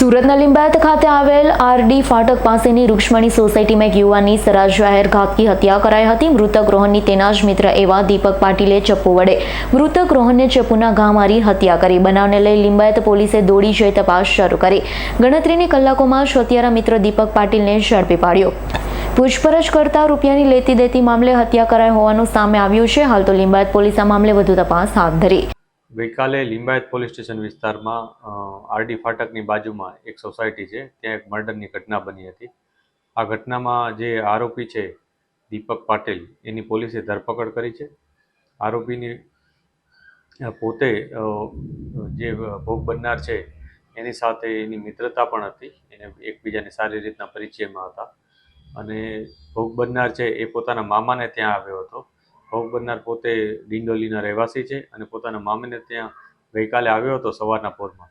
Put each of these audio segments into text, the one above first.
સુરતના લિંબાયત ખાતે આવેલ આરડી ફાટક પાસેની રૂક્ષ્મણી સોસાયટીમાં એક યુવાનની સરાજ જાહેર ઘાતકી હત્યા કરાઈ હતી. મૃતક રોહનની તેના જ મિત્ર એવા દીપક પાટીલે ચપ્પુ વડે મૃતક રોહનને ચપ્પુના ઘા મારી હત્યા કરી. બનાવને લઈ લિંબાયત પોલીસે દોડી જઈ તપાસ શરૂ કરી. ગણતરીની કલાકોમાં જ હત્યારા મિત્ર દીપક પાટીલને ઝડપી પાડ્યો. પૂછપરછ કરતા રૂપિયાની લેતી દેતી મામલે હત્યા કરાઈ હોવાનું સામે આવ્યું છે. હાલ તો લિંબાયત પોલીસ આ મામલે વધુ તપાસ હાથ ધરી. ગઈકાલે લિંબાયત પોલીસ સ્ટેશન વિસ્તારમાં આરડી ફાટકની બાજુમાં એક સોસાયટી છે, ત્યાં એક મર્ડરની ઘટના બની હતી. આ ઘટનામાં જે આરોપી છે, દીપક પાટીલ, એની પોલીસે ધરપકડ કરી છે. આરોપીની પોતે જે ભોગ બનનાર છે, એની સાથે એની મિત્રતા પણ હતી. એને એકબીજાને સારી રીતના પરિચયમાં હતા. અને ભોગ બનનાર છે, એ પોતાના મામાને ત્યાં આવ્યો હતો. ભોગ બનનાર પોતે ડિંડોલીના રહેવાસી છે અને પોતાના મામીને ત્યાં ગઈકાલે આવ્યો હતો સવારના પોરમાં.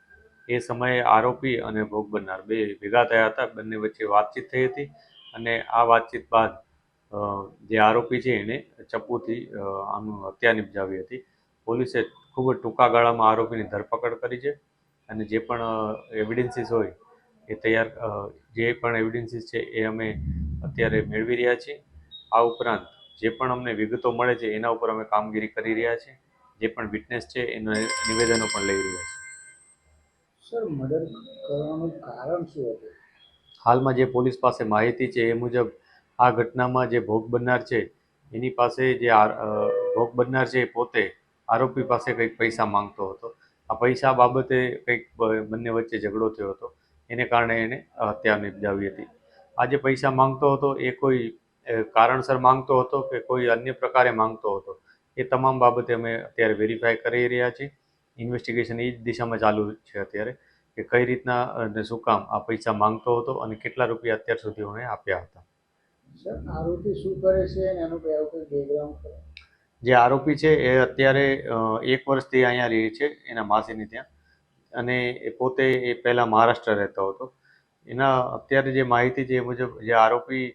એ સમયે આરોપી અને ભોગ બનનાર બે ભેગા થયા હતા. બંને વચ્ચે વાતચીત થઈ હતી અને આ વાતચીત બાદ જે આરોપી છે એને ચપ્પુથી આમ હત્યા નિપજાવી હતી. પોલીસે ખૂબ જ ટૂંકા ગાળામાં આરોપીની ધરપકડ કરી છે અને જે પણ એવિડન્સીસ હોય એ તૈયાર જે પણ એવિડન્સીસ છે એ અમે અત્યારે મેળવી રહ્યા છીએ. આ ઉપરાંત જે પણ અમને વિગતો મળે છે એના ઉપર અમે કામગીરી કરી રહ્યા છીએ જે પણ વિટનેસ છે એના નિવેદનો પણ લઈ રહ્યા છીએ સર મર્ડર કરવાનું કારણ શું હતું? હાલમાં જે પોલીસ પાસે માહિતી છે એ મુજબ આ ઘટનામાં જે ભોગ બનનાર છે એની પાસે જે ભોગ બનનાર છે એ પોતે આરોપી પાસે કંઈક પૈસા માંગતો હતો. આ પૈસા બાબતે કંઈક બંને વચ્ચે ઝઘડો થયો હતો. એને કારણે એને હત્યા નિપજાવી હતી. આ જે પૈસા માંગતો હતો એ કોઈ કારણસર માંગતો હતો કે કોઈ અન્ય પ્રકારે માંગતો હતો. એ તમામ બાબતે અમે અત્યારે વેરીફાઈ કરી રહ્યા છીએ. ઇન્વેસ્ટિગેશન એ જ દિશામાં ચાલુ છે અત્યારે કે કઈ રીતના અને શું કામ આ પૈસા માંગતો હતો અને કેટલા રૂપિયા અત્યાર સુધી અમે આપ્યા હતા. સર આરોપી શું કરે છે એનું બેકગ્રાઉન્ડ જે આરોપી છે એ અત્યારે એક વર્ષથી અહીંયા રહે છે એના માસીની ત્યાં. અને એ પોતે એ પહેલાં મહારાષ્ટ્ર રહેતો હતો. એના અત્યારે જે માહિતી છે એ મુજબ જે આરોપી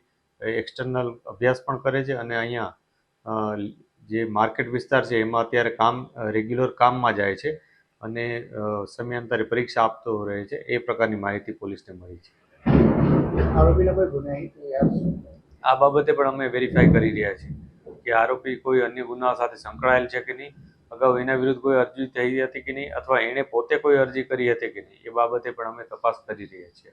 એક્સટર્નલ અભ્યાસ પણ કરે છે અને અહીંયા જે માર્કેટ વિસ્તાર છે એમાં અત્યારે કામ રેગ્યુલર કામમાં જાય છે અને સમયાંતરે પરીક્ષા આપતો રહે છે. એ પ્રકારની માહિતી પોલીસને મળી છે? આ બાબતે પણ અમે વેરીફાઈ કરી રહ્યા છીએ કે આરોપી કોઈ અન્ય ગુના સાથે સંકળાયેલ છે કે નહીં અગાઉ એના વિરુદ્ધ કોઈ અરજી થઈ હતી કે નહીં અથવા એણે પોતે કોઈ અરજી કરી હતી કે નહીં એ બાબતે પણ અમે તપાસ કરી રહ્યા છીએ.